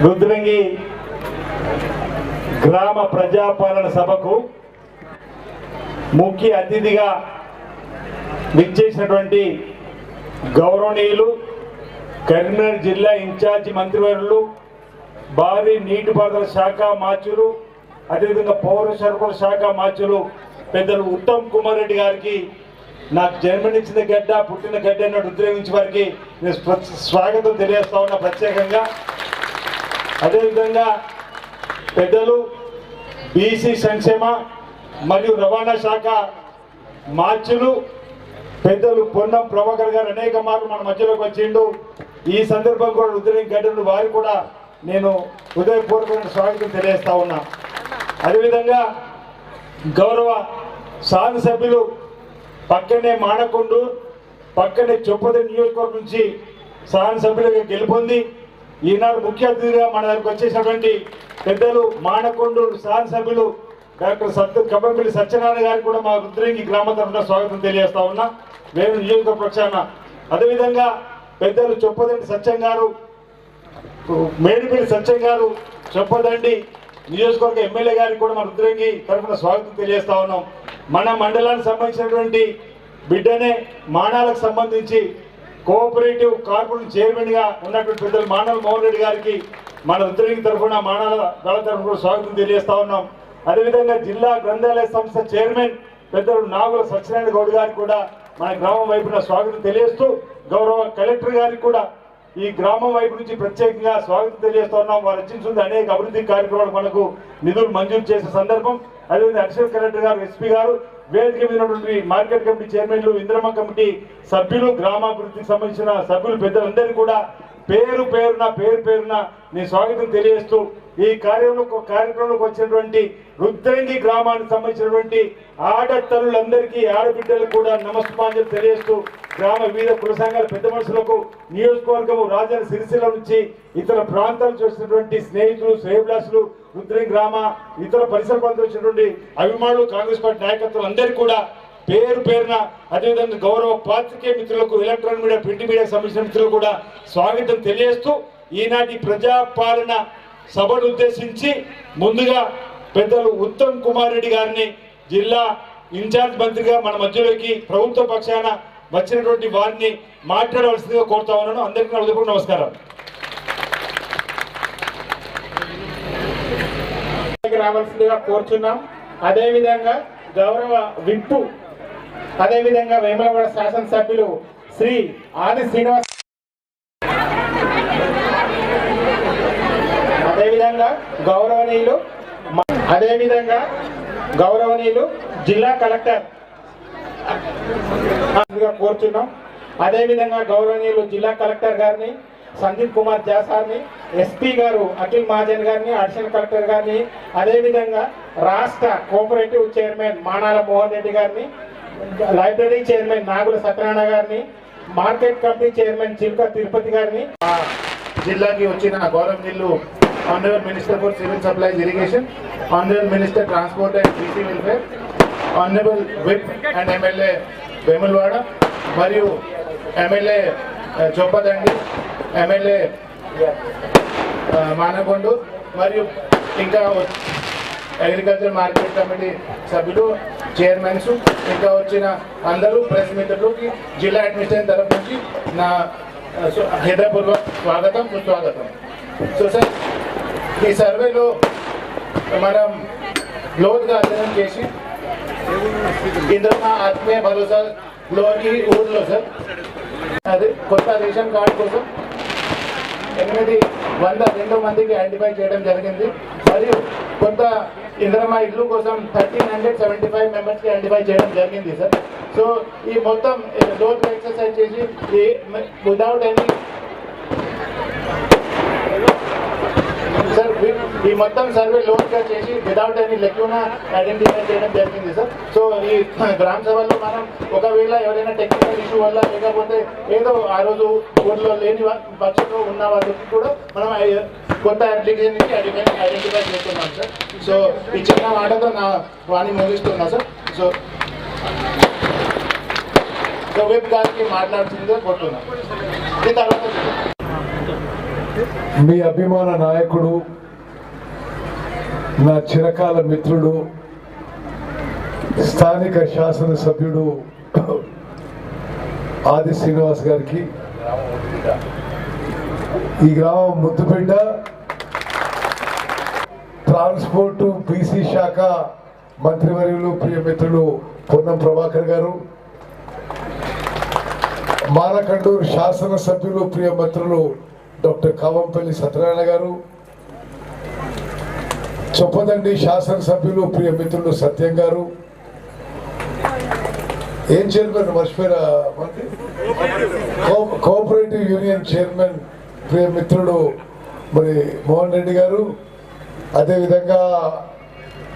రుద్రంగి గ్రామ ప్రజాపాలన సభకు ముఖ్య అతిథిగా విచ్చేసినటువంటి గౌరవనీయులు కరీంనగర్ జిల్లా ఇన్ఛార్జి మంత్రివర్యులు భారీ నీటిపారుదల శాఖ మార్చులు అదేవిధంగా పౌర సరఫరా శాఖ మార్చులు పెద్దలు ఉత్తమ్ కుమార్ రెడ్డి గారికి నాకు జన్మనిచ్చిన గడ్డ పుట్టిన గడ్డ అన్నట్టు ఉద్యోగించే వారికి నేను స్వాగతం తెలియజేస్తా ఉన్నా ప్రత్యేకంగా. అదేవిధంగా పెద్దలు బీసీ సంక్షేమ మరియు రవాణా శాఖ మార్చులు పెద్దలు పొన్నం ప్రభాకర్ గారు అనేక మార్లు మన మధ్యలోకి వచ్చిండు. ఈ సందర్భం కూడా రుద్రం గడ్డలు వారు కూడా నేను హృదయపూర్వకమైన స్వాగతం తెలియజేస్తా ఉన్నా. అదేవిధంగా గౌరవ శాసనసభ్యులు పక్కనే మానకొండు పక్కనే చొప్పది నియోజకవర్గం నుంచి శాసనసభ్యులుగా గెలుపొంది. ఈనాడు ముఖ్య అతిథిగా మన దగ్గరకు వచ్చేసినటువంటి పెద్దలు మానకొండూరు శాసనసభ్యులు డాక్టర్ సత్ కబంపల్లి సత్యనారాయణ గారికి కూడా మా రుద్రంగి గ్రామ తరఫున స్వాగతం తెలియజేస్తా ఉన్నా. మేము నియోజకవర్గ పక్షాన అదేవిధంగా పెద్దలు చొప్పదండి సత్యం గారు మేడిపల్లి సత్యం గారు చొప్పదండి నియోజకవర్గ ఎమ్మెల్యే గారికి కూడా మా రుద్రంగి తరఫున స్వాగతం తెలియజేస్తా ఉన్నాం. మన మండలానికి సంబంధించినటువంటి బిడ్డనే మానాలకు సంబంధించి కోఆపరేటివ్ కార్పొరేట్ చైర్మన్గా ఉన్నటువంటి పెద్దలు మానవ మోహన్ రెడ్డి గారికి మన రుద్రంగి తరఫున మానవ దళ తరఫున స్వాగతం తెలియజేస్తా ఉన్నాం. అదేవిధంగా జిల్లా గ్రంథాలయ సంస్థ చైర్మన్ పెద్దలు నాగుల సత్యనారాయణ గౌడ్ గారికి కూడా మన గ్రామం వైపున స్వాగతం తెలియజేస్తూ గౌరవ కలెక్టర్ గారికి కూడా ఈ గ్రామం వైపు నుంచి ప్రత్యేకంగా స్వాగతం తెలియజేస్తున్నాం వారు రచించింది అనేక అభివృద్ధి కార్యక్రమాలు మనకు నిధులు మంజూరు చేసే సందర్భం. అదేవిధంగా అడిషనల్ కలెక్టర్ గారు ఎస్పీ గారు వేదిక మీదటువంటి మార్కెట్ కమిటీ చైర్మన్లు ఇంద్రమ కమిటీ సభ్యులు గ్రామాభివృద్ధికి సంబంధించిన సభ్యులు పెద్దలందరినీ కూడా పేరు పేరున పేరు పేరున నేను స్వాగతం తెలియజేస్తూ ఈ కార్యంలో కార్యక్రమంలోకి వచ్చినటువంటి రుద్రంగి గ్రామానికి సంబంధించినటువంటి ఆడతరులందరికీ ఆడబిడ్డలకు కూడా నమస్కారం తెలియజేస్తూ గ్రామ వివిధ కుల సంఘాల పెద్ద మనుషులకు నియోజకవర్గము రాజధాని సిరిసిల్ల నుంచి ఇతర ప్రాంతాలు చూసినటువంటి స్నేహితులు శ్రేయభిలాసులు రుద్రంగి గ్రామ ఇతర పరిసర ప్రాంతాలు వచ్చినటువంటి అభిమానులు కాంగ్రెస్ పార్టీ నాయకత్వం అందరికీ కూడా పేరు పేరున అదేవిధంగా గౌరవ పాత్రికే మిత్రులకు ఎలక్ట్రానిక్ మీడియా ప్రింట్ మీడియా సంబంధించిన మిత్రులకు కూడా స్వాగతం తెలియజేస్తూ ఈనాటి ప్రజాపాలన సభను ఉద్దేశించి ముందుగా పెద్దలు ఉత్తమ్ కుమార్ రెడ్డి గారిని జిల్లా ఇన్ఛార్జ్ మంత్రిగా మన మధ్యలోకి ప్రభుత్వ పక్షాన వచ్చినటువంటి వారిని మాట్లాడవలసిందిగా కోరుతా ఉన్నాను. అందరికీ నా హృదయపూర్వక నమస్కారం. రావాల్సిందిగా కోరుచున్నాం. అదేవిధంగా గౌరవ విప్పు అదేవిధంగా వేములవాడ శాసనసభ్యులు శ్రీ ఆది శ్రీనివాస్ అదేవిధంగా గౌరవనీయులు అదేవిధంగా గౌరవనీయులు జిల్లా కలెక్టర్ కోరుచున్నాం. అదేవిధంగా గౌరవనీయులు జిల్లా కలెక్టర్ గారిని సందీప్ కుమార్ జా సార్ని ఎస్పీ గారు అఖిల్ మహాజన్ గారిని అడిషనల్ కలెక్టర్ గారిని అదేవిధంగా రాష్ట్ర కోఆపరేటివ్ చైర్మన్ మానాల మోహన్ రెడ్డి గారిని లైబ్రరీ చైర్మన్ నాగుల సత్యనారాయణ గారిని market committee chairman Chilka Tirupati గారిని. జిల్లాకి వచ్చిన గౌరవనీయులు honourable minister for civil supplies irrigation honourable minister transport and BC welfare honourable whip and MLA Vemulawada మరియు ఎమ్మెల్యే చొప్పదండి ఎమ్మెల్యే ఆ, మానకొండు మరియు ఇంకా అగ్రికల్చర్ మార్కెట్ కమిటీ సభ్యులు చైర్మన్స్ ఇంకా వచ్చిన అందరూ ప్రెస్ మిత్రులకి జిల్లా అడ్మినిస్ట్రేషన్ తరఫు నుంచి నా హృదయపూర్వక స్వాగతం సుస్వాగతం. సో సార్ ఈ సర్వేలో మనం లోతుగా అధ్యయనం చేసి ఇందులో మా ఆత్మీయ భరోసా లోని ఊర్లో సార్ అది కొత్త రేషన్ కార్డు కోసం ఎనిమిది వంద రెండు మందికి ఐడెంటిఫై చేయడం జరిగింది. మరియు కొంత ఇంద్రమా ఇల్లు కోసం థర్టీన్ హండ్రెడ్ సెవెంటీ ఫైవ్ మెంబర్స్కి ఐడెంటిఫై చేయడం జరిగింది సార్ సో ఈ మొత్తం డోర్ ఎక్సర్సైజ్ చేసి ఈ వితౌట్ ఎనీ సార్ వి- ఈ మొత్తం సర్వే లోన్గా చేసి వితౌట్ ఎనీ లెక్యూన ఐడెంటిఫై చేయడం జరిగింది సార్ సో ఈ గ్రామ సభలో మనం ఒకవేళ ఎవరైనా టెక్నికల్ ఇష్యూ వల్ల లేకపోతే ఏదో ఆ రోజు ఊర్లో లేని పక్షంలో ఉన్న వాళ్ళకి కూడా మనం కొత్త అప్లికేషన్ ఐడెంటిఫై చేస్తున్నాను చేస్తున్నాం సార్ సో ఈ చిన్న మాటతో నా వాణి ముగిస్తున్నా సార్ సో సో వెబ్ గారికి మాట్లాడుతుందో కొట్టున్నాం మీ అభిమాన నాయకుడు నా చిరకాల మిత్రుడు స్థానిక శాసనసభ్యుడు ఆది శ్రీనివాస్ గారికి ఈ గ్రామం ముద్దుబిడ్డ ట్రాన్స్పోర్టు బీసీ శాఖ మంత్రివర్యులు ప్రియమిత్రులు పొన్నం ప్రభాకర్ గారు మానకండూరు శాసనసభ్యులు ప్రియమిత్రులు డాక్టర్ కావంపల్లి సత్యనారాయణ గారు చొప్పదండి శాసనసభ్యులు ప్రియమిత్రులు సత్యం గారు ఏం చైర్మన్ మర్చిపోయారా కో- కోఆపరేటివ్ యూనియన్ చైర్మన్ ప్రియ మిత్రుడు మరి మోహన్ రెడ్డి గారు అదేవిధంగా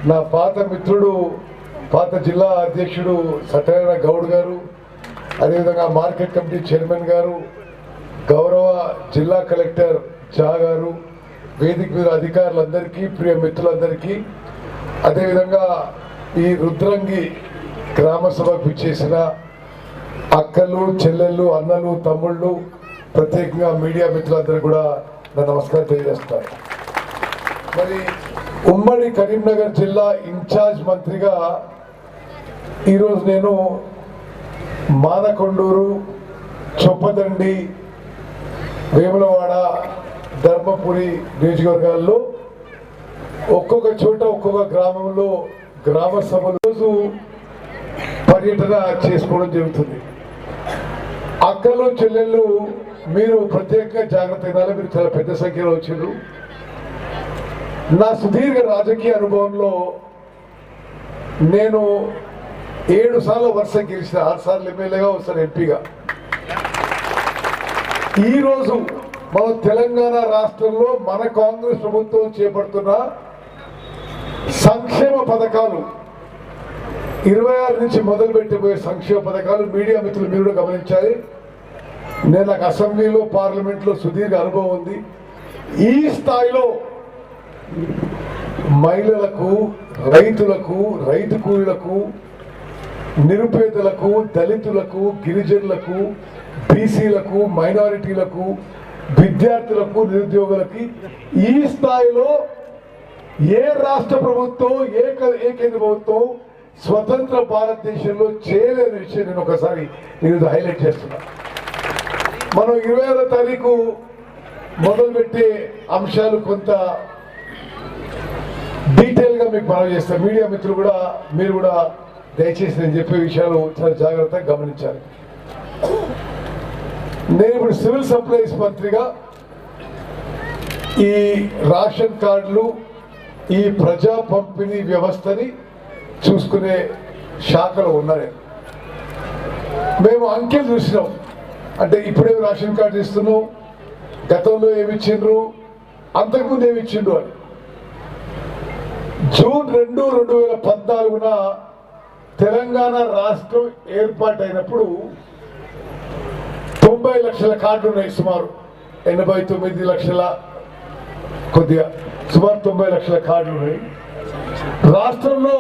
నా పాత మిత్రుడు పాత జిల్లా అధ్యక్షుడు సత్యనారాయణ గౌడ్ గారు అదేవిధంగా మార్కెట్ కమిటీ చైర్మన్ గారు గౌరవ జిల్లా కలెక్టర్ జా గారు వేదిక మీద అధికారులందరికీ ప్రియ మిత్రులందరికీ అదేవిధంగా ఈ రుద్రంగి గ్రామ సభకు అక్కలు చెల్లెళ్ళు అన్నలు తమ్ముళ్ళు ప్రత్యేకంగా మీడియా మిత్రులందరూ కూడా నా నమస్కారం తెలియజేస్తాను మరి ఉమ్మడి కరీంనగర్ జిల్లా ఇన్ఛార్జ్ మంత్రిగా ఈరోజు నేను మానకొండూరు చొప్పదండి వేములవాడ ధర్మపురి నియోజకవర్గాల్లో ఒక్కొక్క చోట ఒక్కొక్క గ్రామంలో గ్రామ సభలు రోజు పర్యటన చేసుకోవడం జరుగుతుంది. అక్కలు చెల్లెళ్ళు మీరు ప్రత్యేకంగా జాగ్రత్త వినాలి మీరు చాలా పెద్ద సంఖ్యలో వచ్చారు నా సుదీర్ఘ రాజకీయ అనుభవంలో నేను ఏడు సార్లు వరుస గెలిచిన ఆరు సార్లు ఎమ్మెల్యేగా ఒకసారి ఎంపీగా. ఈరోజు మన తెలంగాణ రాష్ట్రంలో మన కాంగ్రెస్ ప్రభుత్వం చేపడుతున్న సంక్షేమ పథకాలు ఇరవై ఆరు నుంచి మొదలుపెట్టిపోయే సంక్షేమ పథకాలు మీడియా మిత్రులు మీరు గమనించాలి. నేను నాకు అసెంబ్లీలో పార్లమెంట్లో సుదీర్ఘ అనుభవం ఉంది. ఈ స్థాయిలో మహిళలకు రైతులకు రైతు కూలీలకు నిరుపేదలకు దళితులకు గిరిజనులకు బీసీలకు మైనారిటీలకు విద్యార్థులకు నిరుద్యోగులకి ఈ స్థాయిలో ఏ రాష్ట్ర ప్రభుత్వం ఏ ఏ కేంద్ర ప్రభుత్వం స్వతంత్ర భారతదేశంలో చేయలేని విషయం నేను ఒకసారి నేను హైలైట్ చేస్తున్నాను మనం ఇరవై ఆరో తారీఖు మొదలుపెట్టే అంశాలు కొంత డీటెయిల్గా మీకు మనం చేస్తాం. మీడియా మిత్రులు కూడా మీరు కూడా దయచేసి నేను చెప్పే విషయాలు చాలా జాగ్రత్తగా గమనించాలి. నేను ఇప్పుడు సివిల్ సప్లైస్ మంత్రిగా ఈ రేషన్ కార్డులు ఈ ప్రజా పంపిణీ వ్యవస్థని చూసుకునే శాఖలో ఉన్నాయి మేము అంకెలు చూసినాం. అంటే ఇప్పుడే రేషన్ కార్డు ఇస్తున్నాం. గతంలో ఏమి ఇచ్చిండ్రు? అంతకుముందు ఏమి ఇచ్చిండ్రు అని. జూన్ రెండు రెండు వేల పద్నాలుగున తెలంగాణ రాష్ట్రం ఏర్పాటైనప్పుడు తొంభై లక్షల కార్డులు ఉన్నాయి సుమారు. ఎనభై తొమ్మిది లక్షల కొద్దిగా సుమారు తొంభై లక్షల కార్డులు ఉన్నాయి రాష్ట్రంలో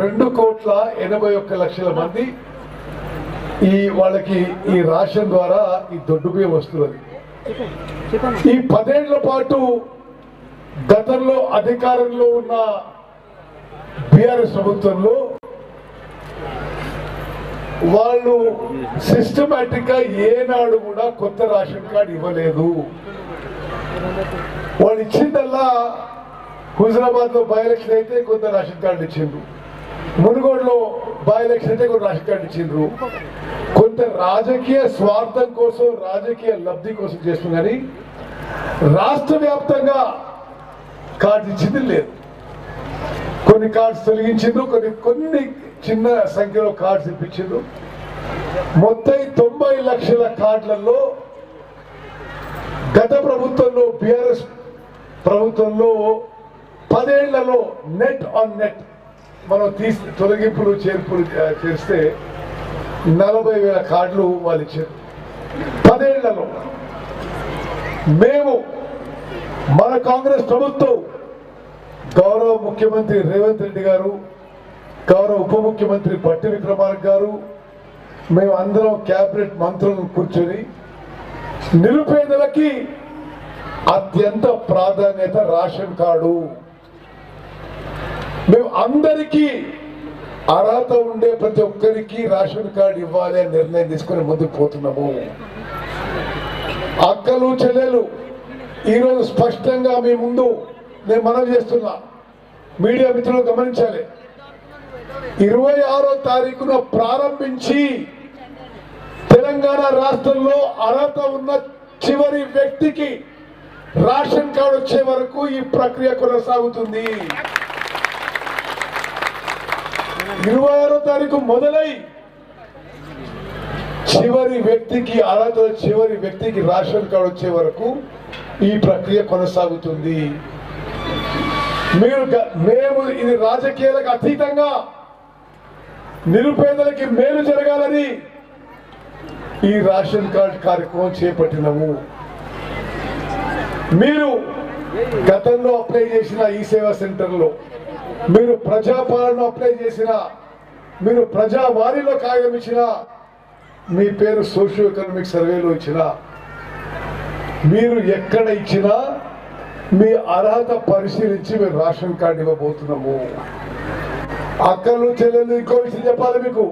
రెండు కోట్ల ఎనభై ఒక్క లక్షల మంది ఈ వాళ్ళకి ఈ రాషన్ ద్వారా ఈ దొడ్డు బియ్యం వస్తున్నది. ఈ పదేళ్ళ పాటు గతంలో అధికారంలో ఉన్న బీఆర్ఎస్ ప్రభుత్వంలో వాళ్ళు సిస్టమేటిక్గా ఏనాడు కూడా కొత్త రేషన్ కార్డు ఇవ్వలేదు. వాళ్ళు ఇచ్చిందల్లా హుజరాబాద్లో బై ఎలక్షన్ అయితే కొత్త రేషన్ కార్డు ఇచ్చిండ్రు. మునుగోడులో బై ఎలక్షన్ అయితే కొన్ని రేషన్ ఇచ్చిండ్రు. కొంత రాజకీయ స్వార్థం కోసం రాజకీయ లబ్ధి కోసం చేస్తున్నారు రాష్ట్ర వ్యాప్తంగా కార్డ్స్ ఇచ్చింది లేదు. కొన్ని కార్డ్స్ తొలగించిండ్రు కొన్ని కొన్ని చిన్న సంఖ్యలో కార్డ్స్ ఇప్పించిండ్రు మొత్తం తొంభై లక్షల కార్డులలో గత ప్రభుత్వంలో బీఆర్ఎస్ ప్రభుత్వంలో పదేళ్ళలో నెట్ ఆన్ నెట్ మనం తీసి తొలగింపులు చేర్పులు చేస్తే నలభై వేల కార్డులు వాళ్ళు ఇచ్చారు. పదేళ్ళలో మేము మన కాంగ్రెస్ ప్రభుత్వం గౌరవ ముఖ్యమంత్రి రేవంత్ రెడ్డి గారు గౌరవ ఉప ముఖ్యమంత్రి పట్టి విక్రమార్క గారు మేము అందరం క్యాబినెట్ మంత్రులను కూర్చొని నిరుపేదలకి అత్యంత ప్రాధాన్యత రేషన్ కార్డు. మేము అందరికీ అర్హత ఉండే ప్రతి ఒక్కరికి రేషన్ కార్డు ఇవ్వాలి అని నిర్ణయం తీసుకొని ముందుకు పోతున్నాము. అక్కలు చెల్లెలు ఈరోజు స్పష్టంగా మీ ముందు నేను మనవి చేస్తున్నా. మీడియా మిత్రులు గమనించాలి. ఇరవై ఆరో తారీఖున ప్రారంభించి తెలంగాణ రాష్ట్రంలో అర్హత ఉన్న చివరి వ్యక్తికి రేషన్ కార్డు వచ్చే వరకు ఈ ప్రక్రియ కొనసాగుతుంది. ఇరవై ఆరో తారీఖు మొదలై చివరి వ్యక్తికి అర్హత చివరి వ్యక్తికి రేషన్ కార్డు వచ్చే వరకు ఈ ప్రక్రియ కొనసాగుతుంది. మీరు మేము ఇది రాజకీయాలకు అతీతంగా నిరుపేదలకి మేలు జరగాలని ఈ రేషన్ కార్డ్ కార్యక్రమం చేపట్టినము. మీరు గతంలో అప్లై చేసిన ఈ సేవా సెంటర్లో మీరు ప్రజాపాలన అప్లై చేసిన మీరు ప్రజావాణిలో కాగితం ఇచ్చిన మీ పేరు సోషియో ఎకనామిక్ సర్వేలో ఇచ్చిన మీరు ఎక్కడ ఇచ్చినా మీ అర్హత పరిశీలించి మేము రేషన్ కార్డు ఇవ్వబోతున్నాము. అక్కలు చెల్లెలు ఇంకో విషయం చెప్పాలి మీకు.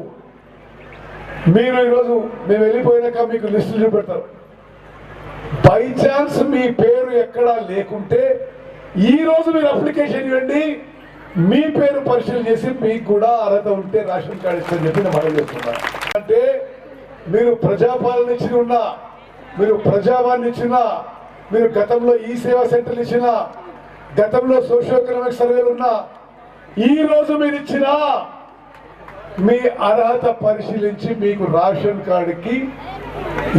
మీరు ఈరోజు మేము వెళ్ళిపోయినాక మీకు లిస్టు చూపెడతారు. బై ఛాన్స్ మీ పేరు ఎక్కడా లేకుంటే ఈరోజు మీరు అప్లికేషన్ ఇవ్వండి మీ పేరు పరిశీలన చేసి మీకు కూడా అర్హత ఉంటే రేషన్ కార్డు ఇస్తారని చెప్పి నేను మనం చేస్తున్నాను అంటే మీరు ప్రజాపాలన ఇచ్చిన ఉన్నా మీరు ప్రజావాణి ఇచ్చిన మీరు గతంలో ఈ సేవా సెంటర్లు ఇచ్చిన గతంలో సోషియో ఎకనామిక్ సర్వేలు ఉన్నా ఈ రోజు మీరు ఇచ్చిన మీ అర్హత పరిశీలించి మీకు రేషన్ కార్డుకి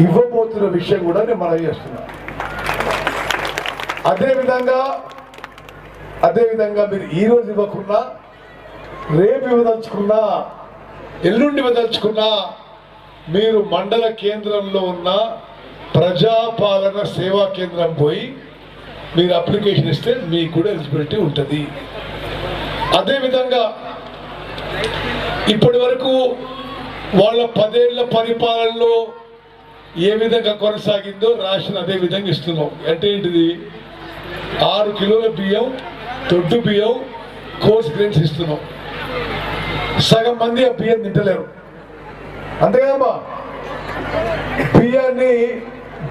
ఇవ్వబోతున్న విషయం కూడా నేను మనం చేస్తున్నా. అదేవిధంగా అదేవిధంగా మీరు ఈ రోజు ఇవ్వకున్నా రేపు ఇవ్వదలుచుకున్నా ఎల్లుండి ఇవ్వదలుచుకున్నా మీరు మండల కేంద్రంలో ఉన్న ప్రజాపాలన సేవా కేంద్రం పోయి మీరు అప్లికేషన్ ఇస్తే మీకు కూడా ఎలిజిబిలిటీ ఉంటుంది. అదేవిధంగా ఇప్పటి వరకు వాళ్ళ పదేళ్ళ పరిపాలనలో ఏ విధంగా కొనసాగిందో రాసిన అదే విధంగా ఇస్తున్నాం. అంటే ఏంటిది? ఆరు కిలోల బియ్యం దొడ్డు బియ్యం కోర్స్ గ్రెయిన్స్ ఇస్తున్నాం సగం మంది ఆ బియ్యం తింటలేరు. అంతేకాదమ్మా బియ్యాన్ని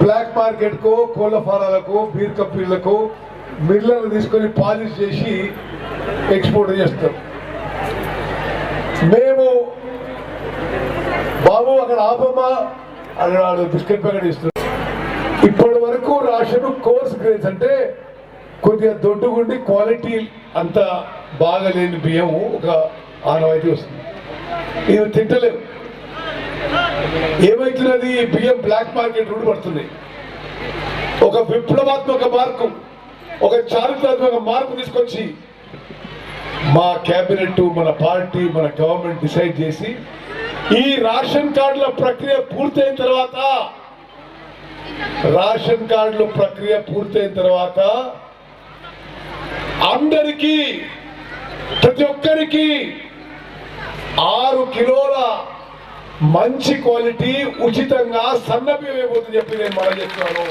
బ్లాక్ మార్కెట్కు కోళ్ళ ఫారాలకు బీర్ కంపెనీలకు మిల్లర్లు తీసుకొని పాలిష్ చేసి ఎక్స్పోర్ట్ చేస్తారు. మేము బాబు అక్కడ ఆపమ్మా అని వాడు బిస్కెట్ ప్యాకెట్ ఇస్తున్నాడు ఇప్పటి వరకు రాషన్ కోర్స్ గ్రేడ్స్ అంటే కొద్దిగా దొడ్డుగుండి క్వాలిటీ అంత బాగలేని బియ్యం ఒక ఆనవాయితీ వస్తుంది. ఇది తింటలేవు ఏమైతున్నది? ఈ బియ్యం బ్లాక్ మార్కెట్ రూట్ పడుతుంది. ఒక విప్లవాత్మక మార్పు ఒక చారిత్రాత్మక మార్పు తీసుకొచ్చి మా కేబినెట్ మన పార్టీ మన గవర్నమెంట్ డిసైడ్ చేసి ఈ రేషన్ కార్డుల ప్రక్రియ పూర్తయిన తర్వాత రేషన్ కార్డుల ప్రక్రియ పూర్తయిన తర్వాత అందరికీ ప్రతి ఒక్కరికి ఆరు కిలోల మంచి క్వాలిటీ ఉచితంగా సన్నబియ్యం అయిపోతుంది చెప్పి నేను మనం చెప్తున్నాను.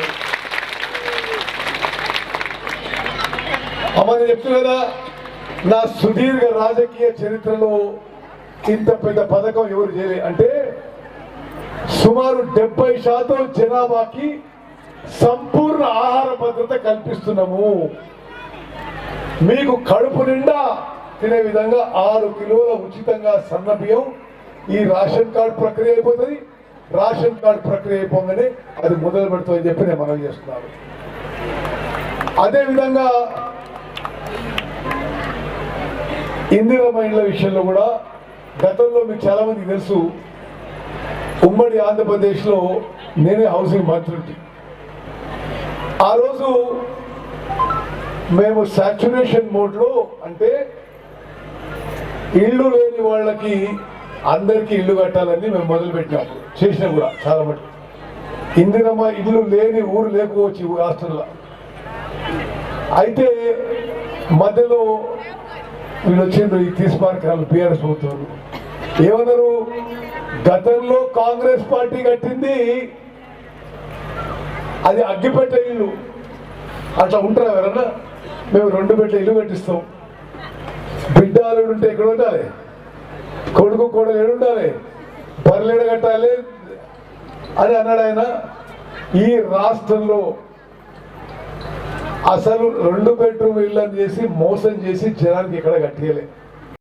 అమ్మ చెప్తున్నా కదా నా సుదీర్ఘ రాజకీయ చరిత్రలో ఇంత పెద్ద పథకం ఎవరు చేయలే? అంటే సుమారు డెబ్బై శాతం జనాభాకి సంపూర్ణ ఆహార భద్రత కల్పిస్తున్నాము. మీకు కడుపు నిండా తినే విధంగా ఆరు కిలోల ఉచితంగా సన్న బియ్యం ఈ రేషన్ కార్డు ప్రక్రియ అయిపోతుంది. రేషన్ కార్డు ప్రక్రియ అయిపోగానే అది మొదలు పెడుతుందని చెప్పి నేను మనవి చేస్తున్నాను. అదేవిధంగా ఇందిరా మహిళల విషయంలో కూడా గతంలో మీకు చాలామంది తెలుసు ఉమ్మడి ఆంధ్రప్రదేశ్లో నేనే హౌసింగ్ మంత్రి. ఆ రోజు మేము సాచురేషన్ మోడ్లో అంటే ఇల్లు లేని వాళ్ళకి అందరికీ ఇల్లు కట్టాలని మేము మొదలుపెట్టాము. చేసినా కూడా చాలా మటుకు. ఇందిరమ్మ ఇల్లు లేని ఊరు లేకపోవచ్చు రాష్ట్రంలో. అయితే మధ్యలో వీళ్ళు వచ్చిండ్రు ఈ తీసుమార్కాలు బీఆర్ఎస్ ప్రభుత్వం. ఏమన్నారు? గతంలో కాంగ్రెస్ పార్టీ కట్టింది అది అగ్గిపెట్ట ఇల్లు. అట్లా ఉంటారా ఎవరన్నా? మేము రెండు బిడ్డ ఇల్లు కట్టిస్తాం. బిడ్డ అల్లుడు ఉంటే ఎక్కడ ఉండాలి కొడుకు కోడలు ఎడు ఉండాలి బర్రెలు కట్టాలి అని అన్నాడు ఆయన. ఈ రాష్ట్రంలో అసలు రెండు బెడ్రూమ్ ఇల్లు అని చేసి మోసం చేసి జనానికి ఇక్కడ కట్టియలేదు